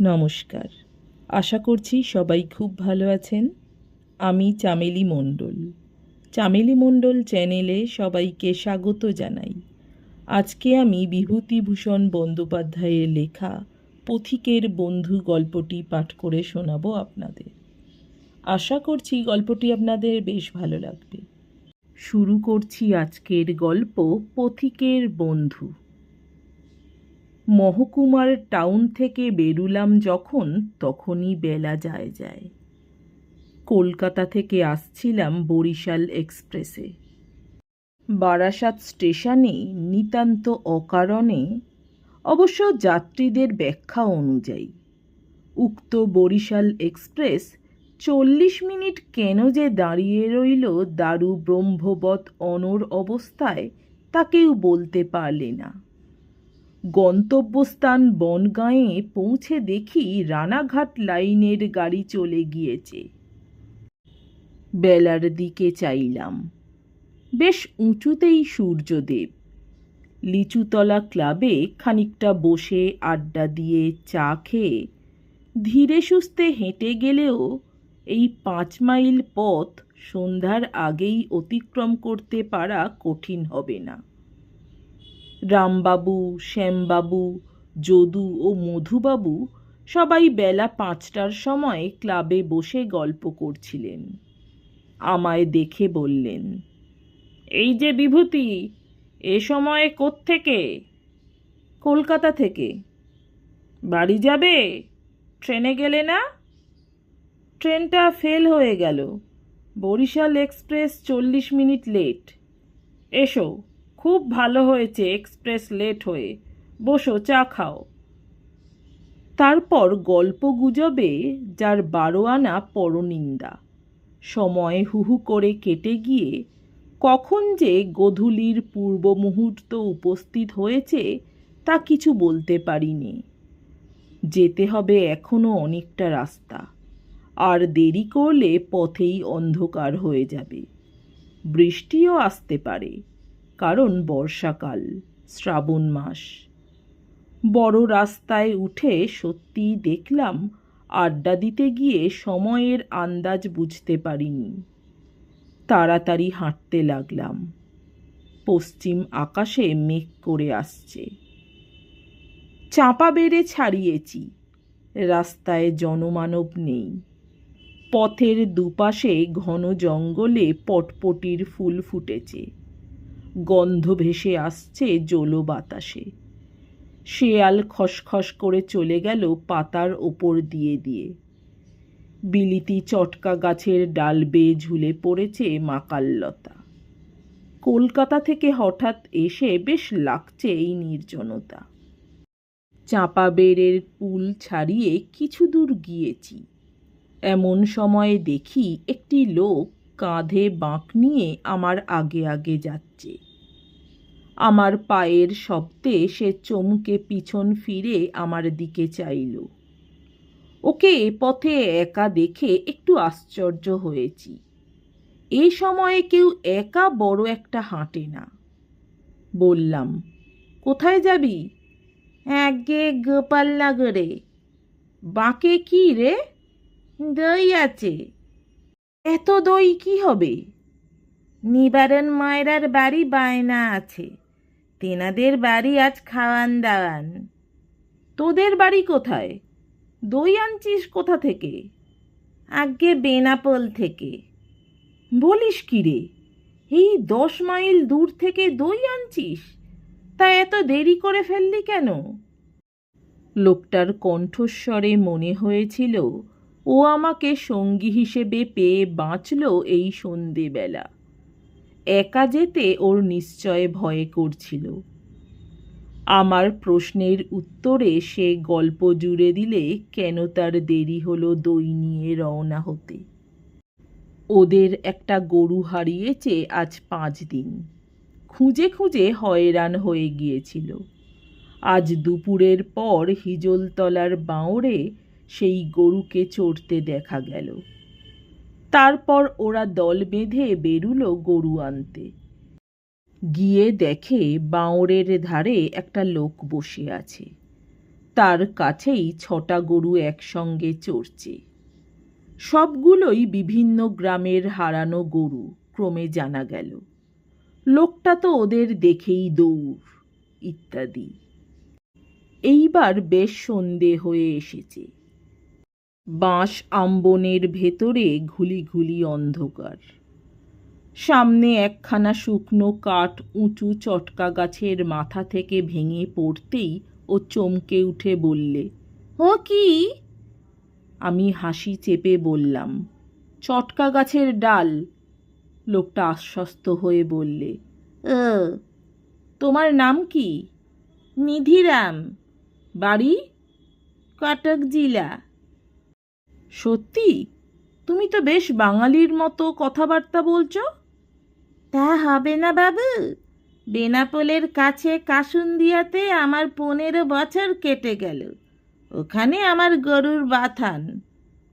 নমস্কার। আশা করছি সবাই খুব ভালো আছেন। আমি চামেলি মণ্ডল। চামেলি মণ্ডল চ্যানেলে সবাইকে স্বাগত জানাই। আজকে আমি বিভূতিভূষণ বন্দ্যোপাধ্যায়ের লেখা পথিকের বন্ধু গল্পটি পাঠ করে শোনাবো আপনাদের। আশা করছি গল্পটি আপনাদের বেশ ভালো লাগবে। শুরু করছি আজকের গল্প পথিকের বন্ধু। মহকুমার টাউন থেকে বেরুলাম যখন তখনই বেলা যায় যায়। কলকাতা থেকে আসছিলাম বরিশাল এক্সপ্রেসে। বারাসাত স্টেশনে নিতান্ত অকারণে, অবশ্য যাত্রীদের ব্যাখ্যা অনুযায়ী, উক্ত বরিশাল এক্সপ্রেস চল্লিশ মিনিট কেন যে দাঁড়িয়ে রইল দারু ব্রহ্মবৎ অনর অবস্থায় তা কেউ বলতে পারলে না। গন্তব্যস্থান বনগাঁয়ে পৌঁছে দেখি রানাঘাট লাইনের গাড়ি চলে গিয়েছে। বেলার দিকে চাইলাম। বেশ উঁচুতেই সূর্যদেব। লিচুতলা ক্লাবে খানিকটা বসে আড্ডা দিয়ে চা খেয়ে ধীরে সুস্থে হেঁটে গেলেও এই পাঁচ মাইল পথ সন্ধ্যার আগেই অতিক্রম করতে পারা কঠিন হবে না। রামবাবু, শ্যামবাবু, যদু ও মধুবাবু সবাই বেলা পাঁচটার সময় ক্লাবে বসে গল্প করছিলেন। আমায় দেখে বললেন, এই যে বিভূতি, এ সময়ে কোত্থেকে? কলকাতা থেকে। বাড়ি যাবে? ট্রেনে গেলে না? ট্রেনটা ফেল হয়ে গেল। বরিশাল এক্সপ্রেস চল্লিশ মিনিট লেট। এসো। খুব ভালো হয়েছে এক্সপ্রেস লেট হয়ে। বসো, চা খাও। তারপর গল্প গুজবে যার বারো আনা পরনিন্দা। সময় হুহু করে কেটে গিয়ে কখন যে গোধূলির পূর্ব মুহূর্ত উপস্থিত হয়েছে তা কিছু বলতে পারিনি। যেতে হবে এখনও অনেকটা রাস্তা। আর দেরি করলে পথেই অন্ধকার হয়ে যাবে। বৃষ্টিও আসতে পারে। কারণ বর্ষাকাল, শ্রাবণ মাস। বড় রাস্তায় উঠে সত্যিই দেখলাম আড্ডা দিতে গিয়ে সময়ের আন্দাজ বুঝতে পারিনি। তাড়াতাড়ি হাঁটতে লাগলাম। পশ্চিম আকাশে মেঘ করে আসছে। চাপা বেড়ে ছাড়িয়েছি। রাস্তায় জনমানব নেই। পথের দুপাশে ঘন জঙ্গলে পটপটির ফুল ফুটেছে। গন্ধ ভেসে আসছে জলো বাতাসে। শেয়াল খসখস করে চলে গেল পাতার ওপর দিয়ে দিয়ে। বিলিতি চটকা গাছের ডাল বেয়ে ঝুলে পড়েছে মাকাল্লতা। কলকাতা থেকে হঠাৎ এসে বেশ লাগছে এই নির্জনতা। চাঁপা বেড়ের পুল ছাড়িয়ে কিছু দূর গিয়েছি। এমন সময়ে দেখি একটি লোক কাঁধে বাঁক নিয়ে আমার আগে আগে যাচ্ছে। আমার পায়ের শব্দে সে চমকে পিছন ফিরে আমার দিকে চাইল। ওকে পথে একা দেখে একটু আশ্চর্য হয়েছি। এ সময়ে কেউ একা বড় একটা হাঁটে না। বললাম, কোথায় যাবি? একগে গোপালনগরে বাঁকে কি রে? দই আছে। এত দই কি হবে? নিবারণ মায়রার বাড়ি বায়না আছে। তেনাদের বাড়ি আজ খাওয়ান দাওয়ান। তোদের বাড়ি কোথায়? দই আনছিস কোথা থেকে? আগে বেনাপোল থেকে। বলিস কি রে? এই দশ মাইল দূর থেকে দই আনছিস? তা এত দেরি করে ফেললি কেন? লোকটার কণ্ঠস্বরে মনে হয়েছিল, ও আমাকে সঙ্গী হিসেবে পেয়ে বাঁচল এই সন্ধেবেলা। একা যেতে ওর নিশ্চয় ভয়ে করছিল। আমার প্রশ্নের উত্তরে সে গল্প জুড়ে দিলে কেন তার দেরি হলো দই নিয়ে রওনা হতে। ওদের একটা গরু হারিয়েছে আজ পাঁচ দিন। খুঁজে খুঁজে হয়রান হয়ে গিয়েছিল। আজ দুপুরের পর হিজলতলার বাঁওড়ে সেই গরুকে চড়তে দেখা গেল। তারপর ওরা দল বেঁধে বেরুলো গরু আনতে। গিয়ে দেখে বাঁওড়ের ধারে একটা লোক বসে আছে। তার কাছেই ছটা গরু একসঙ্গে চড়ছে। সবগুলোই বিভিন্ন গ্রামের হারানো গরু, ক্রমে জানা গেল। লোকটা তো ওদের দেখেই দৌড়, ইত্যাদি। এইবার বেশ সন্ধে হয়ে এসেছে। বাঁশ আম্বনের ভেতরে ঘুলি ঘুলি অন্ধকার। সামনে একখানা শুকনো কাঠ উঁচু চটকা গাছের মাথা থেকে ভেঙে পড়তেই ও চমকে উঠে বললে, ও কি? আমি হাসি চেপে বললাম, চটকা গাছের ডাল। লোকটা আশ্বস্ত হয়ে বললে, ও, তোমার নাম কি? নিধিরাম। বাড়ি? কটক জেলা সত্যি? তুমি তো বেশ বাঙালির মতো কথাবার্তা বলছো। তা হবে না বাবু। বেনাপোলের কাছে কাসুন্দিয়াতে আমার পনেরো বছর কেটে গেল। ওখানে আমার গরুর বাথান।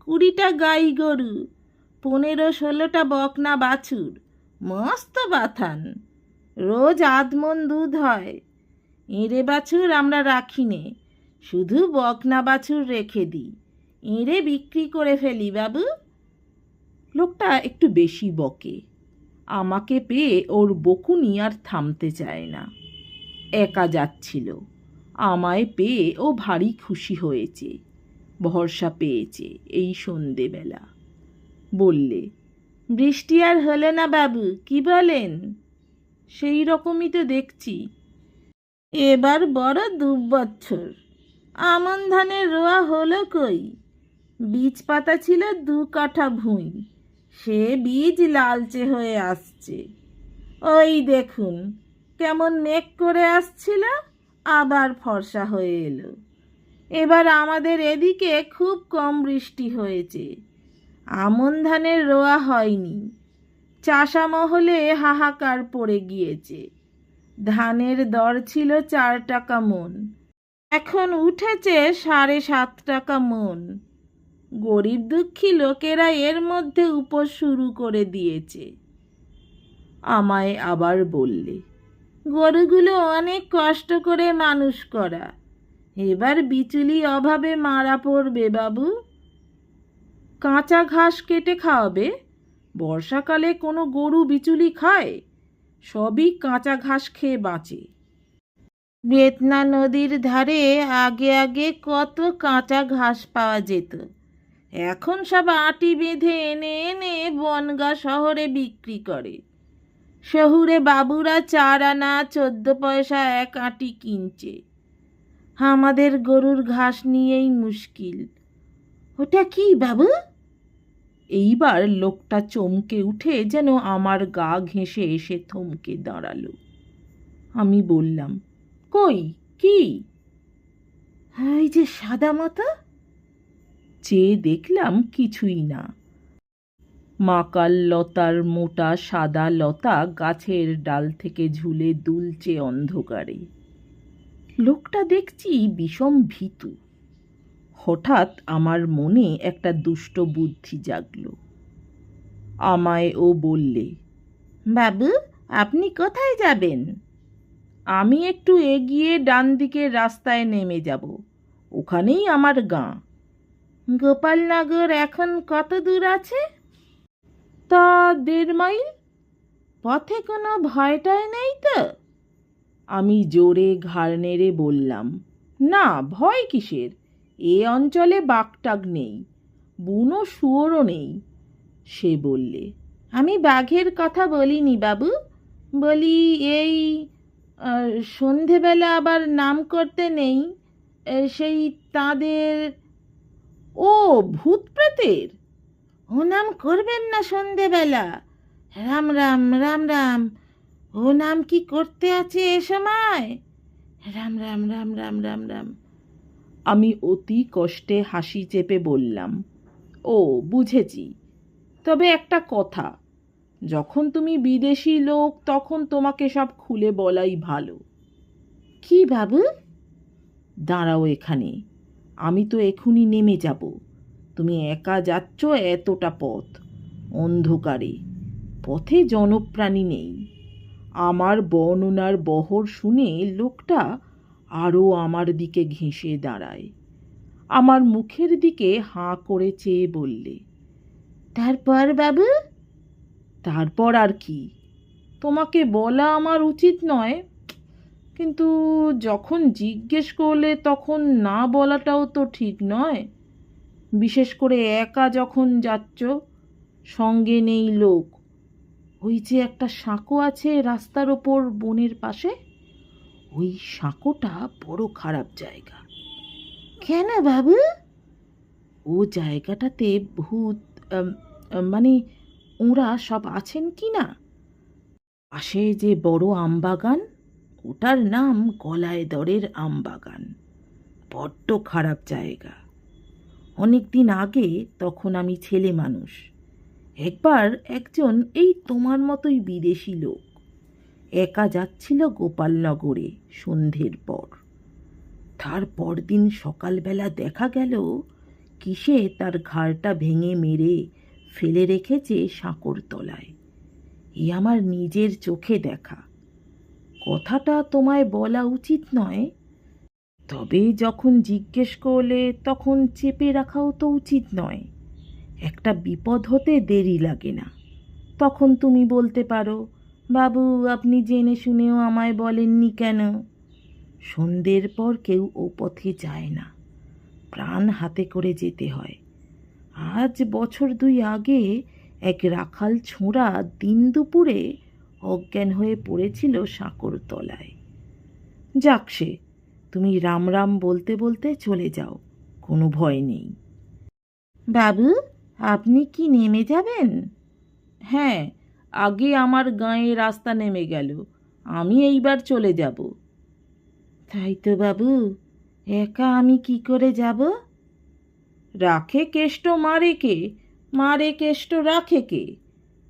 কুড়িটা গাই গরু, পনেরো ষোলোটা বকনা বাছুর, মস্ত বাথান। রোজ আধমন দুধ হয়। এঁড়ে বাছুর আমরা রাখি নে শুধু বকনা বাছুর রেখে দিই। এঁড়ে বিক্রি করে ফেলি বাবু। লোকটা একটু বেশি বকে। আমাকে পেয়ে ওর বকুনি আর থামতে চায় না। একা যাচ্ছিল। আমায় পেয়ে ও ভারী খুশি হয়েছে। ভরসা পেয়েছে এই সন্ধেবেলা। বললে, বৃষ্টি আর হলো না বাবু, কি বলেন? সেই রকমই তো দেখছি। এবার বড় দু বছর আমন ধানের রোয়া হলো কই? বীজ পাতা ছিল দু কাঠা ভুঁই। সে বীজ লালচে হয়ে আসছে। ওই দেখুন, কেমন মেঘ করে আসছিল, আবার ফর্সা হয়ে এলো। এবার আমাদের এদিকে খুব কম বৃষ্টি হয়েছে। আমন ধানের রোয়া হয়নি। চাষা মহলে হাহাকার পড়ে গিয়েছে। ধানের দর ছিল চার টাকা মন। এখন উঠেছে সাড়ে সাত টাকা মন। গরিব দুঃখী লোকেরা এর মধ্যে উপোস শুরু করে দিয়েছে। আমায় আবার বললে, গরুগুলো অনেক কষ্ট করে মানুষ করা। এবার বিচুলি অভাবে মারা পড়বে বাবু। কাঁচা ঘাস কেটে খাওয়াবে। বর্ষাকালে কোনো গরু বিচুলি খায়? সবই কাঁচা ঘাস খেয়ে বাঁচে। বেতনা নদীর ধারে আগে আগে কত কাঁচা ঘাস পাওয়া যেত। এখন সব আটি বেঁধে এনে এনে বনগা শহরে বিক্রি করে। শহুরে বাবুরা চার আনা চোদ্দ পয়সা এক আটি কিনছে। আমাদের গরুর ঘাস নিয়েই মুশকিল। ওটা কি বাবু? এইবার লোকটা চমকে উঠে যেন আমার গা ঘেঁষে এসে থমকে দাঁড়াল। আমি বললাম, কই, কি? এই যে সাদা মতো চেয়ে দেখলাম কিছুই না। মাকাল লতার মোটা সাদা লতা গাছের ডাল থেকে ঝুলে দুলছে অন্ধকারে। লোকটা দেখছি বিষম ভীতু। হঠাৎ আমার মনে একটা দুষ্ট বুদ্ধি জাগল। আমায় ও বললে, বাবু, আপনি কোথায় যাবেন? আমি একটু এগিয়ে ডান দিকের রাস্তায় নেমে যাব। ওখানেই আমার গাঁ। গোপালনগর এখন কত দূর আছে? তা দেড় মাইল। পথে কোনো ভয়টাই নেই তো? আমি জোরে ঘাড় নেড়ে বললাম, না, ভয় কিসের? এ অঞ্চলে বাঘটাগ নেই, বুনো শুয়োরও নেই। সে বললে, আমি বাঘের কথা বলিনি বাবু। বলি এই সন্ধেবেলা আবার নাম করতে নেই সেই তাদের ও ভূত প্রেতের ও নাম করবেন না সন্ধেবেলা। রাম রাম রাম রাম। ও নাম কি করতে আছে এ সময়? রাম রাম রাম রাম রাম রাম। আমি অতি কষ্টে হাসি চেপে বললাম, ও, বুঝেছি। তবে একটা কথা, যখন তুমি বিদেশি লোক, তখন তোমাকে সব খুলে বলাই ভালো। কি বাবু? দাঁড়াও এখানে। আমি তো এখুনি নেমে যাব। তুমি একা যাচ্ছ এতটা পথ। অন্ধকারে। পথে জনপ্রাণী নেই। আমার বর্ণনার বহর শুনে লোকটা আরও আমার দিকে ঘেঁষে দাঁড়ায়। আমার মুখের দিকে হাঁ করে চেয়ে বললে, তারপর বাবু? তারপর আর কি। তোমাকে বলা আমার উচিত নয় কিন্তু যখন জিজ্ঞেস করলে তখন না বলাটাও তো ঠিক নয়। বিশেষ করে একা যখন যাচ্ছ সঙ্গে নেই লোক। ওই যে একটা সাঁকো আছে রাস্তার ওপর বনের পাশে ওই সাঁকোটা বড় খারাপ জায়গা। কেন বাবু? ও জায়গাটাতে ভূত মানে ওরা সব আছেন কি না? পাশে যে বড় আমবাগান ওটার নাম গলায় দরের আমবাগান। বড্ড খারাপ জায়গা। অনেক দিন আগে তখন আমি ছেলে মানুষ। একবার একজন এই তোমার মতোই বিদেশি লোক একা যাচ্ছিল গোপালনগরে সন্ধ্যের পর। তার পরদিন সকালবেলা দেখা গেল কিসে তার ঘাড়টা ভেঙে মেরে ফেলে রেখেছে সাঁকোর তলায়। এ আমার নিজের চোখে দেখা। কথাটা তোমায় বলা উচিত নয়। তবে যখন জিজ্ঞেস করলে তখন চেপে রাখাও তো উচিত নয়। একটা বিপদ হতে দেরি লাগে না। তখন তুমি বলতে পারো, বাবু, আপনি জেনে শুনেও আমায় বলেননি কেন? সন্ধ্যের পর কেউ ও পথে যায় না। প্রাণ হাতে করে যেতে হয়। আজ বছর দুই আগে এক রাখাল ছোঁড়া দিন দুপুরে অজ্ঞান হয়ে পড়েছিল সাঁকর তলায়। যাক সে তুমি রাম রাম বলতে বলতে চলে যাও কোনো ভয় নেই। বাবু আপনি কি নেমে যাবেন? হ্যাঁ আগে আমার গাঁয়ে রাস্তা নেমে গেল আমি এইবার চলে যাব। তাই তো বাবু একা আমি কি করে যাব? রাখে কেষ্ট মারে কে? মারে কেষ্ট রাখে কে?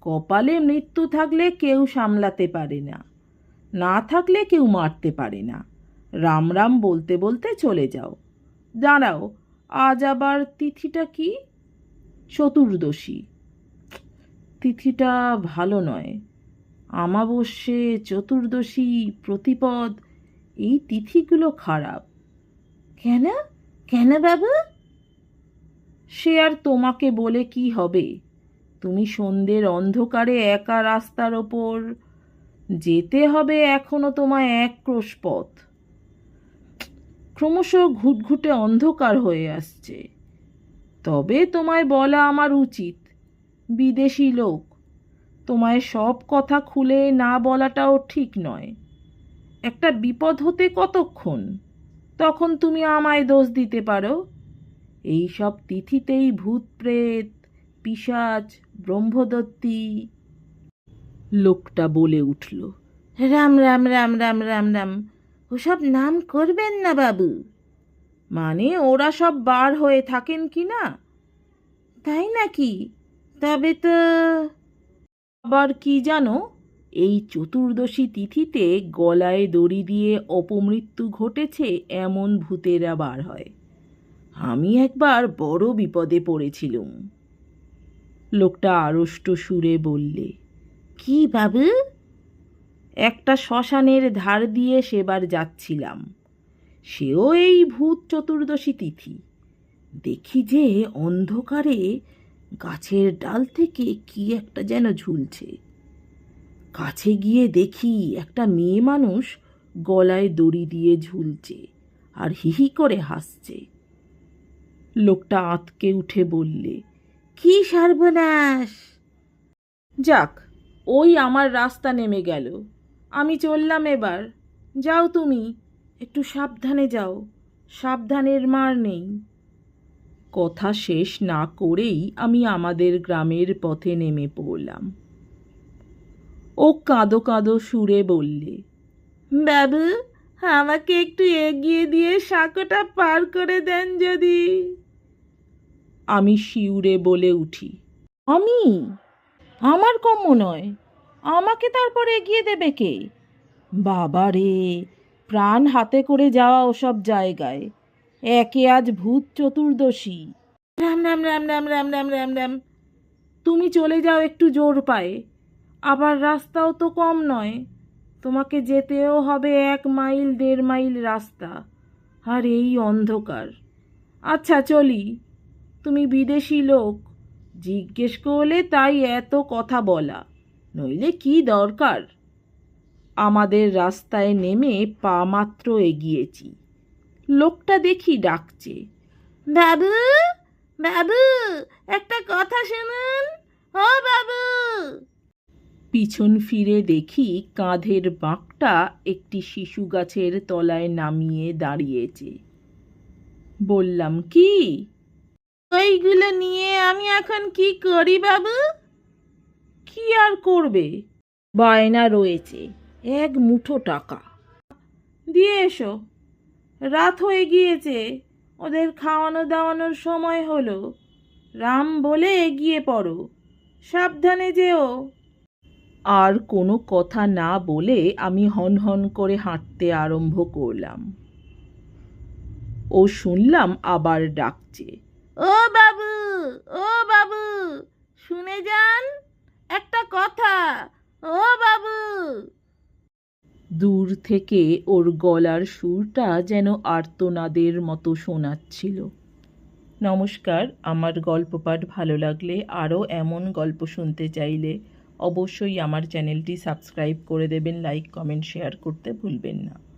কপালে মৃত্যু থাকলে কেউ সামলাতে পারে না। না থাকলে কেউ মারতে পারে না। রাম রাম বলতে বলতে চলে যাও। দাঁড়াও, আজ আবার তিথিটা কি? চতুর্দশী। তিথিটা ভালো নয়। আমাবস্যে চতুর্দশী প্রতিপদ, এই তিথিগুলো খারাপ। কেন? কেন বাবু? সে আর তোমাকে বলে কি হবে? তুমি সন্ধ্যের অন্ধকারে একা রাস্তার ওপর যেতে হবে এখনও তোমায় এক ক্রোশ পথ ক্রমশ ঘুটঘুটে অন্ধকার হয়ে আসছে। তবে তোমায় বলা আমার উচিত, বিদেশি লোক, তোমায় সব কথা খুলে না বলাটাও ঠিক নয়। একটা বিপদ হতে কতক্ষণ? তখন তুমি আমায় দোষ দিতে পারো। এই সব তিথিতেই ভূত প্রেত পিশাচ, ব্রহ্মদত্তী। লোকটা বলে উঠল, রাম রাম রাম রাম রাম রাম, ওসব নাম করবেন না বাবু। মানে ওরা সব বার হয়ে থাকেন কি না? তাই নাকি? তবে তো আবার কি জানো, এই চতুর্দশী তিথিতে গলায় দড়ি দিয়ে অপমৃত্যু ঘটেছে এমন ভূতেরা বার হয়। আমি একবার বড় বিপদে পড়েছিলুম। লোকটা আড়ষ্ট সুরে বললে কি বাবু? একটা শ্মশানের ধার দিয়ে সেবার যাচ্ছিলাম। সেও এই ভূত চতুর্দশী তিথি। দেখি যে অন্ধকারে গাছের ডাল থেকে কি একটা যেন ঝুলছে। কাছে গিয়ে দেখি একটা মেয়ে মানুষ গলায় দড়ি দিয়ে ঝুলছে আর হিহি করে হাসছে। লোকটা আঁতকে উঠে বললে কি সর্বনাশ? যাক, ওই আমার রাস্তা নেমে গেল। আমি চললাম এবার। যাও তুমি, একটু সাবধানে যাও, সাবধানের মার নেই। কথা শেষ না করেই আমি আমাদের গ্রামের পথে নেমে পড়লাম। ও কাঁদো কাঁদো সুরে বললে, বাবু, আমাকে একটু এগিয়ে দিয়ে সাঁকোটা পার করে দেন যদি। আমি শিউরে বলে উঠি। আমি? আমার কম্য নয়। আমাকে তারপর এগিয়ে দেবে কে? বাবা রে, প্রাণ হাতে করে যাওয়া ওসব জায়গায়। একে আজ ভূত চতুর্দশী। রাম রাম রাম রাম রাম রাম রাম রাম। তুমি চলে যাও একটু জোর পায়ে। আবার রাস্তাও তো কম নয়। তোমাকে যেতেও হবে এক মাইল, দেড় মাইল রাস্তা। আর এই অন্ধকার। আচ্ছা চলি। তুমি বিদেশি লোক। জিজ্ঞেস করলে তাই এত কথা বলা নইলে কি দরকার? আমাদের রাস্তায় নেমে পা মাত্র এগিয়েছি। লোকটা দেখি ডাকছে। বাবু বাবু একটা কথা শুনুন। ও বাবু। পিছন ফিরে দেখি কাঁধের বাঁকটা একটি শিশু গাছের তলায় নামিয়ে দাঁড়িয়েছে। বললাম কি? ওইগুলো নিয়ে আমি এখন কি করি বাবু? কি আর করবে? বায়না রয়েছে, এক মুঠো টাকা। দিয়ে এসো। রাত হয়ে গিয়েছে, ওদের খাওয়ানো দাওয়ানোর সময় হলো। রাম বলে এগিয়ে পড়ো, সাবধানে যেও। আর কোনো কথা না বলে আমি হন হন করে হাঁটতে আরম্ভ করলাম। ও শুনলাম আবার ডাকছে। ও বাবু ও বাবু, শুনে যান একটা কথা। ও বাবু। দূর থেকে ওর গলার সুরটা যেন আর্তনাদের মতো শোনাচ্ছিল। নমস্কার, আমার গল্প পাঠ ভালো লাগলে আরও এমন গল্প শুনতে চাইলে অবশ্যই আমার চ্যানেলটি সাবস্ক্রাইব করে দেবেন, লাইক, কমেন্ট, শেয়ার করতে ভুলবেন না।